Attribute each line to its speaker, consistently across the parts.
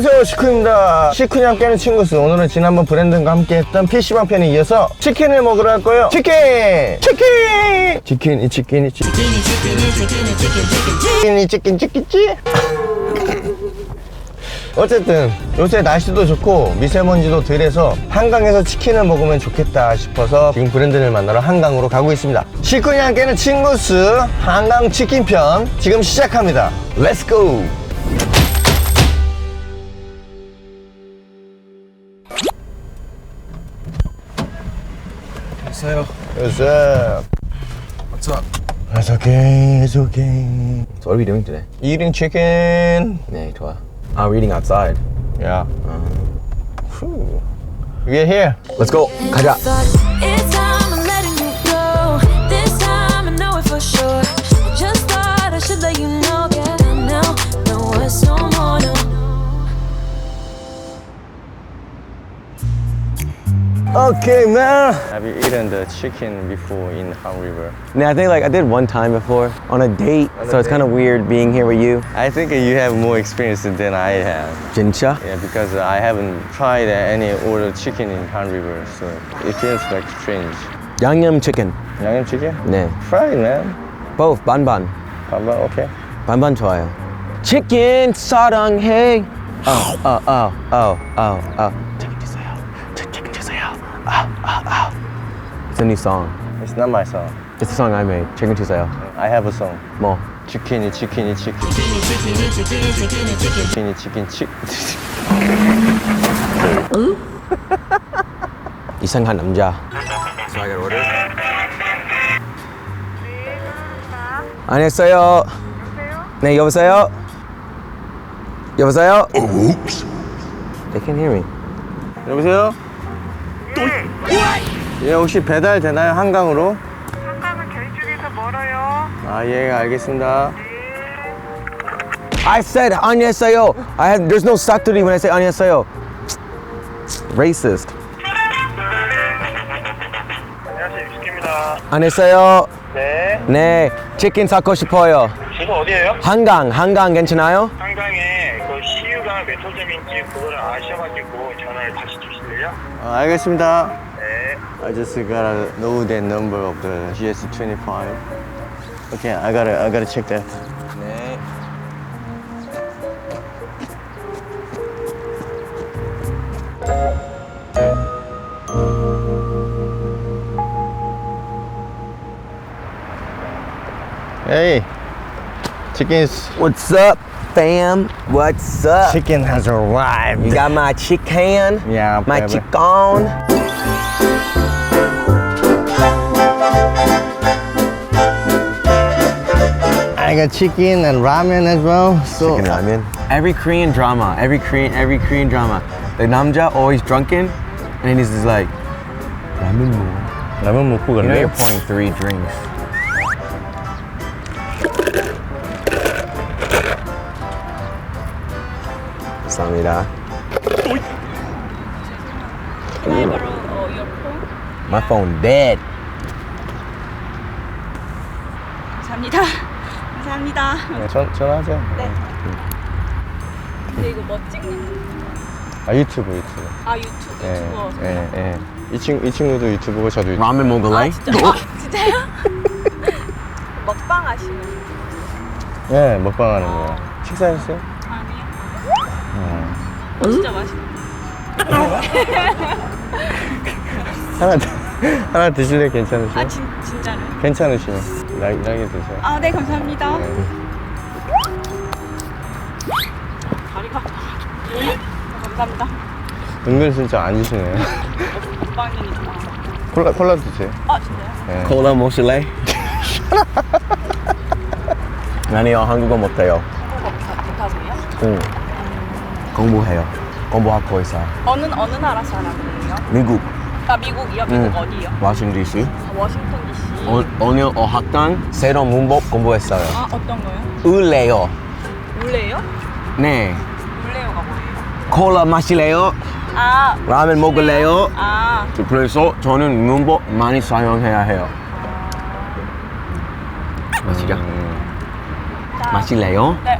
Speaker 1: 안녕하세요 시크입니다. 시크니 함께하는 친구스 오늘은 지난번 브랜든과 함께 했던 PC방 편에 이어서 치킨을 먹으러 갈 거예요. 치킨! 치킨! 치킨이 치킨이 치킨. 치킨이 치킨 치킨치 어쨌든 요새 날씨도 좋고 미세먼지도 덜해서 한강에서 치킨을 먹으면 좋겠다 싶어서 지금 브랜든을 만나러 한강으로 가고 있습니다. 시크니 함께하는 친구스 한강 치킨 편 지금 시작합니다. 렛츠고
Speaker 2: 안녕하세요.
Speaker 1: What's up?
Speaker 2: What's up?
Speaker 1: It's okay, it's okay.
Speaker 2: So what are we doing today?
Speaker 1: Eating chicken.
Speaker 2: 네, 좋아. Ah, we're eating outside.
Speaker 1: Yeah. Whew. We're here.
Speaker 2: Let's go. 가자.
Speaker 3: It's time I'm letting you go. This time I know it for sure. I just thought I should let you know. Yeah, now, no, it's no
Speaker 1: Okay, man. Have you eaten the chicken before in Han River?
Speaker 4: Yeah, I think like I did one time before on a date.
Speaker 1: On
Speaker 4: so a it's kind of weird being here with you.
Speaker 1: I think you have more experience than I have.
Speaker 4: Jincha?
Speaker 1: Yeah, because I haven't tried any order chicken in Han River, so it feels like strange.
Speaker 4: Yangnam chicken.
Speaker 1: Yangnam chicken? Yeah. Fried, man.
Speaker 4: Both,
Speaker 1: banban. Banban, okay.
Speaker 4: Banban 좋아요. Chicken, sarang, hey. Oh, oh, oh, oh, oh, oh. 아, 아, 아. It's a new song.
Speaker 1: It's not my song.
Speaker 4: It's a song I made. 치킨 주세요.
Speaker 1: I have a song.
Speaker 4: 뭐?
Speaker 1: 치킨이 치킨이 치킨. 치킨이 치킨 치.
Speaker 4: 이상한 남자.
Speaker 2: So I got order.
Speaker 4: 안녕하세요. 네, 여보세요? 여보세요? They can hear me.
Speaker 1: 여보세요? 예, 혹시 배달 되나요? 한강으로?
Speaker 5: 한강은 저희 쪽에서 멀어요.
Speaker 1: 아, 예, 알겠습니다.
Speaker 4: I said 안녕하세요. I had there's no 사투리 when I say 안녕하세요. Racist.
Speaker 5: 안녕하세요, 유식입니다.
Speaker 4: 안녕하세요.
Speaker 5: 네.
Speaker 4: 네, 치킨 사고 싶어요.
Speaker 5: 주소 어디예요?
Speaker 4: 한강, 한강 괜찮아요?
Speaker 5: 한강에 그 CU가 몇 호점인지 그거를 아셔가지고 전화를 다시 주실래요?
Speaker 1: 아, 알겠습니다.
Speaker 5: 네.
Speaker 1: I just gotta know the number of the GS25. Okay, I gotta, I gotta check that.
Speaker 4: 네.
Speaker 1: Hey, chicken's
Speaker 4: What's up, fam? What's up?
Speaker 1: chicken has arrived.
Speaker 4: You got my chicken?
Speaker 1: Yeah,
Speaker 4: My
Speaker 1: baby.
Speaker 4: chicken?
Speaker 1: I got chicken and ramen as well. So
Speaker 4: Chicken ramen. Every Korean drama, every Korean, every Korean drama, the namja always drunken, and then he's just like, ramen mo.
Speaker 1: 라면 먹고
Speaker 4: You know
Speaker 1: 갈래?
Speaker 4: you're pouring three drinks. 감사합니다. My phone dead.
Speaker 6: 감사합니다. 감사합니다.
Speaker 1: 네, 전, 전화하세요.
Speaker 6: 근데 이거 뭐 찍는?
Speaker 1: 아 유튜브 유튜브.
Speaker 6: 아 유튜브
Speaker 1: 예,
Speaker 6: 유튜버.
Speaker 1: 예, 예. 이, 친, 이 친구도 유튜브고 저도 유튜브.
Speaker 4: 라면 먹을래?
Speaker 6: 아 진짜? 아, 진짜요? 먹방 하시는?
Speaker 1: 예, 먹방하는 거예요. 식사하셨어요?
Speaker 6: 아니요. 진짜 맛있는.
Speaker 1: 하나 드- 하나 드실래요? 괜찮으시면?
Speaker 6: 아 진, 진짜로?
Speaker 1: 괜찮으시면 나, 나게 드세요.
Speaker 6: 아 네 감사합니다.
Speaker 1: 네.
Speaker 6: 다리가. 아, 감사합니다.
Speaker 1: 은근슬쩍 안 주시네요.
Speaker 6: 먹방이니까.
Speaker 1: 콜라 콜라 드세요.
Speaker 6: 아 진짜요?
Speaker 1: 예.
Speaker 4: 콜라 마실래? 아니요, 한국어 못해요.
Speaker 6: 한국어 못하세요?
Speaker 4: 응. 공부해요. 공부하고 있어요.
Speaker 6: 어느 어느 나라 사람이에요?
Speaker 4: 미국,
Speaker 6: 아 미국이요? 미국
Speaker 4: 응.
Speaker 6: 어디요?
Speaker 4: 워싱턴 DC.
Speaker 6: 아, 워싱턴 DC.
Speaker 4: 오, 오늘 어학당 새로운 문법 공부했어요.
Speaker 6: 아 어떤 거요?
Speaker 4: 울래요.
Speaker 6: 물레요?
Speaker 4: 네.
Speaker 6: 물레요가 뭐예요?
Speaker 4: 콜라 마실래요?
Speaker 6: 아
Speaker 4: 라면 먹을래요?
Speaker 6: 아
Speaker 4: 그래서 저는 문법 많이 사용해야 해요. 마시자.
Speaker 1: 음,
Speaker 6: 짠.
Speaker 4: 마실래요?
Speaker 6: 네,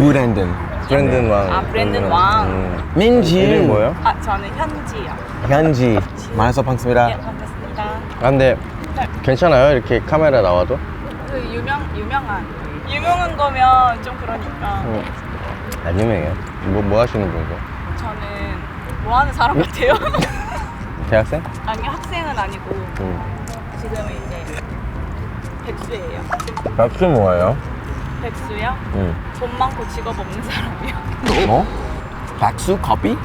Speaker 6: 짠. 이름?
Speaker 4: Brandon.
Speaker 1: 브랜든 왕.
Speaker 6: 아, 브랜든
Speaker 1: 음,
Speaker 6: 왕.
Speaker 1: 음.
Speaker 4: 민지.
Speaker 1: 이름이 뭐예요?
Speaker 6: 아 저는 현지요.
Speaker 4: 현지. 만나서 반갑습니다.
Speaker 6: 예 반갑습니다.
Speaker 1: 아, 근데 괜찮아요? 이렇게 카메라 나와도?
Speaker 6: 그 유명 유명한 유명한 거면 좀 그러니까
Speaker 1: 음. 안 유명해요. 뭐, 뭐 하시는 분이세요?
Speaker 6: 저는 뭐 하는 사람 같아요.
Speaker 1: 대학생?
Speaker 6: 아니 학생은 아니고
Speaker 1: 음.
Speaker 6: 지금은 이제 백수예요.
Speaker 4: 박수 뭐예요?
Speaker 6: 백수요?
Speaker 4: 응.
Speaker 6: 돈 많고 직업 없는 사람이요.
Speaker 4: 뭐? 박수? 커피?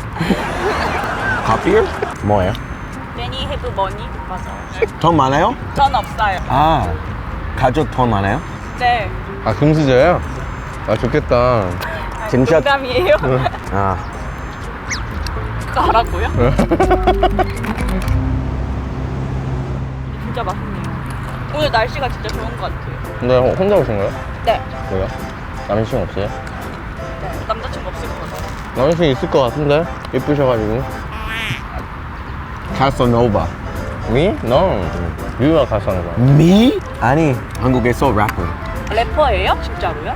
Speaker 4: 커피요? 뭐예요?
Speaker 6: Many have money 맞아요.
Speaker 4: 돈 많아요?
Speaker 6: 전 없어요.
Speaker 4: 아, 가족 돈 많아요?
Speaker 6: 네.
Speaker 1: 아, 금수저요? 아, 좋겠다.
Speaker 4: 진짜?
Speaker 6: 농담이에요.
Speaker 4: 아,
Speaker 6: 가라고요? 진짜 맛있네요. 오늘 날씨가 진짜 좋은 것 같아요.
Speaker 1: 근데 혼자 오신 거예요?
Speaker 6: 네.
Speaker 1: 왜요? 남자친구 없어요?
Speaker 6: 네. 남자친구 없을 것 같아요.
Speaker 1: 남자친구 있을 것 같은데? 예쁘셔가지고.
Speaker 4: 카사노바.
Speaker 1: Me? No.
Speaker 4: Me? 아니, 한국에서 래퍼.
Speaker 6: 래퍼예요? 진짜로요?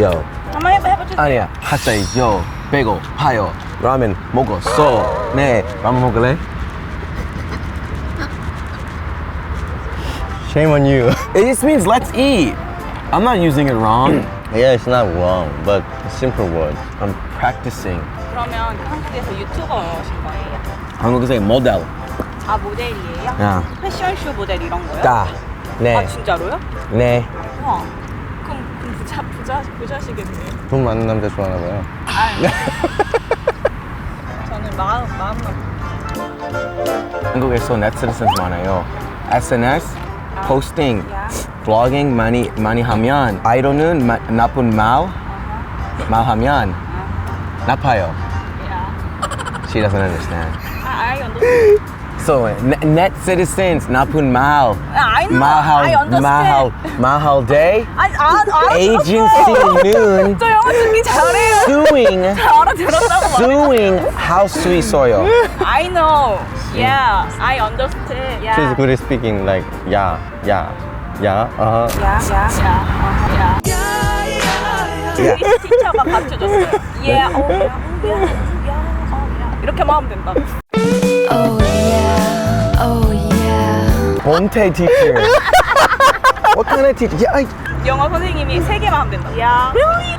Speaker 4: 요.
Speaker 6: 한번 해봐, 해봐주세요.
Speaker 4: 아니야. 하사이, 요, 베고, 파요, 라면 먹었어. 네, 라면 먹을래?
Speaker 1: Shame on you.
Speaker 4: It just means let's eat. I'm not using it wrong.
Speaker 1: yeah, it's not wrong, but simple word.
Speaker 4: I'm practicing.
Speaker 6: 그러면 한국에서 유튜버신 거예요?
Speaker 4: 한국에서 모델.
Speaker 6: 아, 모델이에요?
Speaker 4: 야.
Speaker 6: 패션쇼 모델 이런 거요?
Speaker 4: 다. 네.
Speaker 6: 아, 진짜로요?
Speaker 4: 네.
Speaker 6: 우와. 그럼, 그럼 부자, 부자, 부자시겠네요.
Speaker 1: 돈 많은 남자 좋아하나 봐요.
Speaker 6: 아, 저는 마음, 마음만.
Speaker 4: 한국에서 넷티즌 많아요. SNS, 포스팅,
Speaker 6: 야.
Speaker 4: 블로깅 많이 많이 하면 아이돌은 마, 나쁜 말, 말하면 나빠요.
Speaker 6: 야.
Speaker 4: She doesn't understand.
Speaker 6: 아, I understand.
Speaker 4: So net, net citizens 나쁜 말,
Speaker 6: I know. I
Speaker 4: 말할
Speaker 6: understand.
Speaker 4: 말할 말할 day,
Speaker 6: 아, 아, 알아들었어요.
Speaker 4: agency는
Speaker 6: 저 영어 듣기 잘해요.
Speaker 4: suing
Speaker 6: 다 알아들었다고 말해.
Speaker 4: suing house 수 있어요.
Speaker 6: I know. Yeah, I understand. Yeah.
Speaker 1: She's good at speaking like yeah, yeah, Yeah, uh-huh.
Speaker 6: 야, 야, 야, 어, 야.
Speaker 4: Yeah.
Speaker 6: 티처가 가르쳐줬어요. Yeah, 어, 야, 어, 야, 야, 어, 야. 이렇게만 하면 된다.
Speaker 3: Oh yeah, oh yeah.
Speaker 4: 본태 teacher. What kind of teacher? Yeah, I,
Speaker 6: 영어 선생님이 세 개만 하면 된다. Yeah.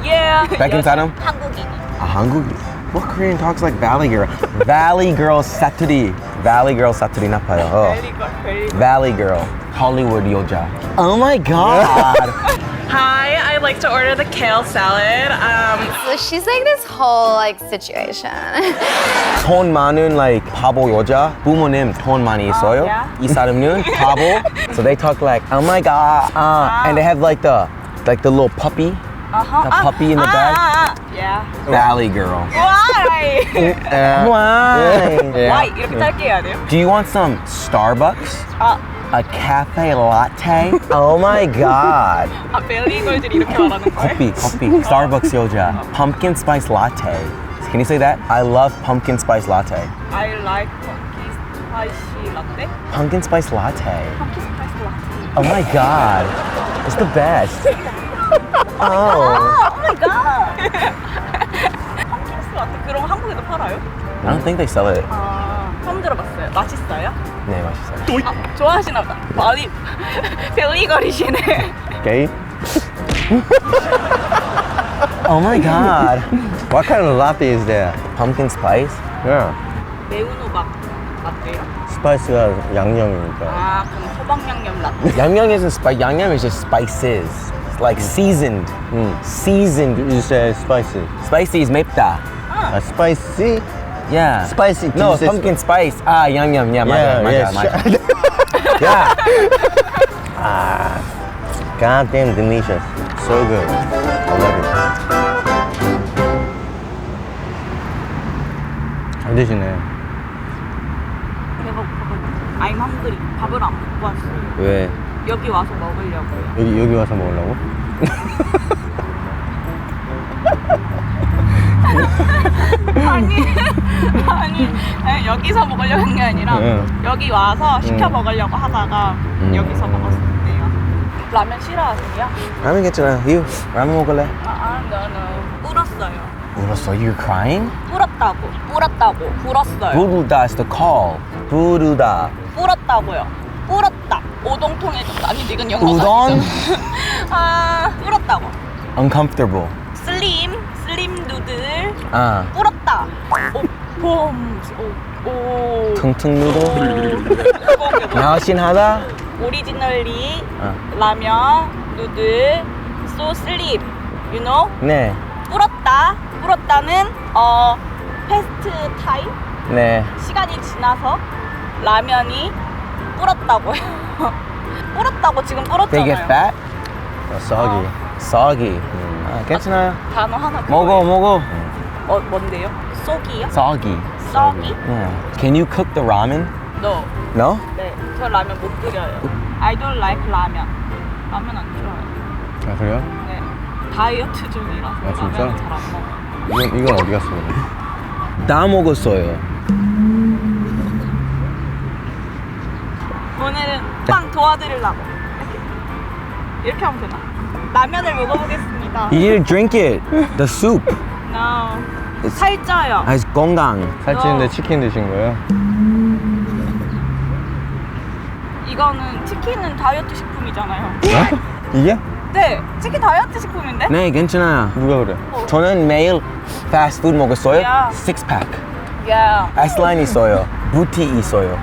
Speaker 6: Yeah.
Speaker 4: 백인 사람?
Speaker 6: 한국인.
Speaker 4: 아, 한국. What Korean talks like Valley Girl? Valley Girl 사투리. Valley Girl 사투리 나빠요. 어.
Speaker 6: 베리걸, 베리.
Speaker 4: Valley Girl. Hollywood 여자. Oh my god.
Speaker 6: Hi, I'd like to order the kale salad. Um,
Speaker 7: So she's like this whole like situation.
Speaker 4: 돈 많은 like 바보 여자. 부모님 돈 많이 있어요.
Speaker 6: yeah?
Speaker 4: 이 사람은 바보. So they talk like, oh my god. Uh, and they have like the like the little puppy.
Speaker 6: uh-huh.
Speaker 4: The puppy in the
Speaker 6: ah,
Speaker 4: bag?
Speaker 6: Ah, ah, yeah.
Speaker 4: Valley Girl.
Speaker 6: Why?
Speaker 1: Yeah.
Speaker 4: Why?
Speaker 1: Yeah.
Speaker 6: Why? 이렇게 짧게 해야 돼요?
Speaker 4: Do you want some Starbucks?
Speaker 6: 아,
Speaker 4: A cafe latte? Oh my god.
Speaker 6: 아 베리걸들이 이렇게 말하는 거예요?
Speaker 4: Coffee, coffee. Starbucks yoja. Pumpkin spice latte. Can you say that? I love pumpkin spice latte.
Speaker 6: I like pumpkin spicy latte.
Speaker 4: Pumpkin spice latte.
Speaker 6: pumpkin spicy latte.
Speaker 4: Oh my god. It's the best. Oh.
Speaker 6: 아, oh my god. latte 그런 거 한국에도 팔아요?
Speaker 4: I don't think they sell it.
Speaker 6: 아, 처음 들어봤어요. 맛있어요?
Speaker 4: 네, 맛있어요.
Speaker 6: 아, 좋아하시나 보다. 많이 벨리걸이시네.
Speaker 1: Gay?
Speaker 4: Oh my god.
Speaker 1: What kind of latte is there?
Speaker 4: Pumpkin spice?
Speaker 1: Yeah.
Speaker 6: 매운 호박 라떼요.
Speaker 1: 스파이스가 양념이니까.
Speaker 6: 아, 그럼 호박 양념 라떼.
Speaker 4: Yangyang isn't spice. Yangyang is just spices. It's like seasoned.
Speaker 1: 음.
Speaker 4: Seasoned.
Speaker 1: You say spicy.
Speaker 4: Spicy is 맵다.
Speaker 1: 아, spicy?
Speaker 4: Yeah.
Speaker 1: Spicy. did
Speaker 4: No,
Speaker 1: you say
Speaker 4: pumpkin spice. Ah, yum yum. Yeah,
Speaker 1: Yeah,
Speaker 4: 맞아,
Speaker 1: yeah,
Speaker 4: 맞아, 맞아. Yeah.
Speaker 1: God damn delicious. So good. I love it. 잘 드시네.
Speaker 6: 배고프거든요. I'm hungry. 밥을 안 먹고 왔어요.
Speaker 1: 왜?
Speaker 6: 여기 와서 먹으려고요.
Speaker 1: 여기, 여기 와서 먹으려고?
Speaker 6: 아니, 아니, 아니, 여기서 먹으려고 한 게 아니라
Speaker 1: 응.
Speaker 6: 여기 와서 시켜
Speaker 1: 응.
Speaker 6: 먹으려고 하다가 여기서 먹었는데요. 라면 싫어하세요?
Speaker 4: 라면 괜찮아. You 라면 먹을래?
Speaker 6: 아, 아, no, no. 울었어요.
Speaker 4: 울었어. You're crying?
Speaker 6: 울었다고. 울었다고. 울었어요.
Speaker 4: 부르다 is the call. 부르다.
Speaker 6: 울었다고요. 울었다. 오동통에 좀 아니 이건 영어가
Speaker 4: 우동?
Speaker 6: 아니죠. 아, 울었다고.
Speaker 4: Uncomfortable.
Speaker 6: 슬림, 슬림 누들.
Speaker 4: 아.
Speaker 6: 울었다. 오, 봄. 오, 오.
Speaker 4: 퉁퉁.
Speaker 6: 그거
Speaker 4: 날씬하다.
Speaker 6: 오리지널리
Speaker 4: 아.
Speaker 6: 라면 누들 소 슬립 you know
Speaker 4: 네.
Speaker 6: 불었다 불었다는 어 패스트 타임
Speaker 4: 네.
Speaker 6: 시간이 지나서 라면이 불었다고요 불었다고 지금
Speaker 4: They get
Speaker 6: 불었잖아요
Speaker 4: fat?
Speaker 1: 썩이.
Speaker 4: soggy. 아, 괜찮아요.
Speaker 6: 단어 하나
Speaker 4: 먹어, 먹어.
Speaker 6: 어 뭔데요 쏘기요
Speaker 4: soggy.
Speaker 6: 쏘기
Speaker 4: Yeah. Can you cook the ramen?
Speaker 6: no
Speaker 4: No?
Speaker 6: 네 저 라면 못 끓여요 I don't like 라면 라면 안 좋아해요
Speaker 1: 아, 그래요?
Speaker 6: 네 다이어트 중이라서
Speaker 1: 아, 진짜?
Speaker 6: 라면 잘안 먹어요
Speaker 1: 이건, 이건 어디 갔어?
Speaker 4: 다 먹었어요.
Speaker 6: 오늘은 빵 도와드리려고 이렇게 이렇게 하면 되나? 라면을 먹어보겠습니다.
Speaker 4: You drink it. The soup.
Speaker 6: No. 살쪄요.
Speaker 4: 아, 건강.
Speaker 1: 살찌는데
Speaker 6: 어.
Speaker 1: 치킨 드신 거예요?
Speaker 6: 이거는 치킨은 다이어트 식품이잖아요.
Speaker 1: 이게?
Speaker 6: 네, 치킨 다이어트 식품인데?
Speaker 4: 네, 괜찮아요.
Speaker 1: 누가 그래?
Speaker 4: 저는 매일 패스트푸드 먹었어요.
Speaker 6: 야.
Speaker 4: Six pack.
Speaker 6: 야,
Speaker 4: 아이슬라인 있어요. 부티 있어요.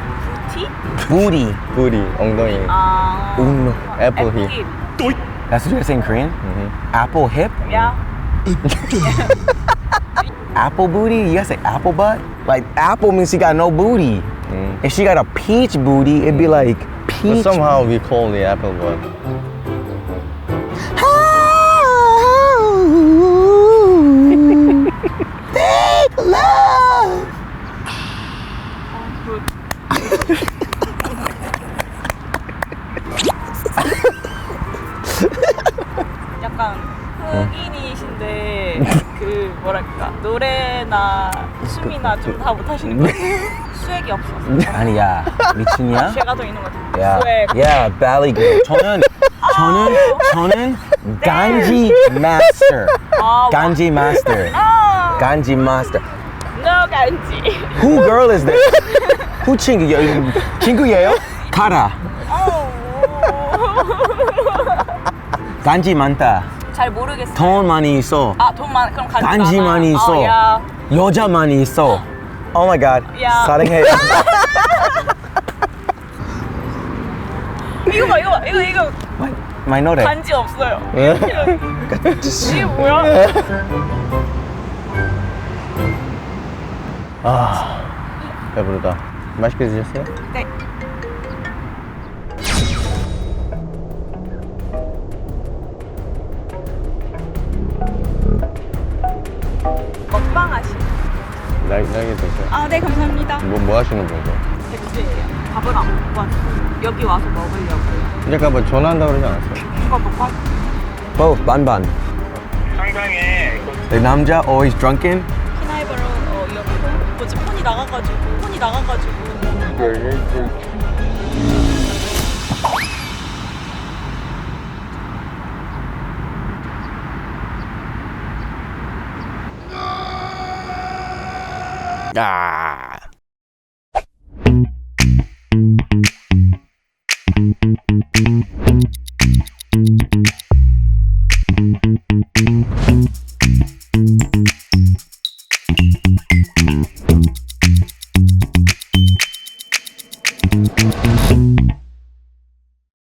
Speaker 6: 티?
Speaker 4: 부리.
Speaker 1: 뿌리, 엉덩이.
Speaker 6: 아.
Speaker 4: 음.
Speaker 1: 애플 힙.
Speaker 6: 힙.
Speaker 4: That's what you say in Korean?
Speaker 1: Mhm.
Speaker 4: Apple hip?
Speaker 6: 야,
Speaker 4: Apple booty? You guys say apple butt? Like apple means she got no booty.
Speaker 1: 음.
Speaker 4: If she got a peach booty, it'd be like
Speaker 1: But
Speaker 4: peach.
Speaker 1: somehow we call the apple what?
Speaker 6: 약간 흑인이신데 그 뭐랄까 노래나 춤이나 좀 다 못하시는 거 같아요. 수액이 없어서.
Speaker 4: 아니 야. 미친이야?
Speaker 6: 죄가 더 있는 것 같아요.
Speaker 4: 야,
Speaker 6: 수액.
Speaker 4: 야, 발리 girl. 저는 저는 저는 간지 마스터.
Speaker 6: 아,
Speaker 4: 간지 마스터.
Speaker 6: 아,
Speaker 4: 간지 마스터.
Speaker 6: no 간지.
Speaker 4: Who girl is this? Who 친구? 친구예요? 카라.
Speaker 6: 어.
Speaker 4: 간지 많다.
Speaker 6: 잘 모르겠어요.
Speaker 4: 돈 많이 있어.
Speaker 6: 아, 돈 많, 그럼 간지
Speaker 4: 간지
Speaker 6: 많아요.
Speaker 4: 많이 있어.
Speaker 6: 어, 야.
Speaker 4: 여자 많이 있어. Oh my god.
Speaker 6: 야.
Speaker 4: 사랑해.
Speaker 6: 이거 봐, 이거 봐, 이거, 이거
Speaker 4: my, my 노래.
Speaker 6: 간지 없어요.
Speaker 1: 예?
Speaker 6: 이게 뭐야?
Speaker 1: 아, 배부르다. 맛있게 드셨어요?
Speaker 6: 네.
Speaker 1: 날, 날개 드세요.
Speaker 6: 아, 네, 감사합니다.
Speaker 1: 뭐, 뭐 하시는 거죠?
Speaker 6: 백수예요. 밥을 안 먹고 왔어요. 여기 와서 먹으려고요.
Speaker 1: 이제 아까 뭐 전화한다고 그러지 않았어요?
Speaker 6: 이거 먹방?
Speaker 4: Both 반반.
Speaker 5: 상당히 그
Speaker 4: The 남자 always drunken.
Speaker 6: 키나이버로 어, 이어폰? 뭐지? 폰이 나가가지고. 폰이 나가가지고.
Speaker 4: 아.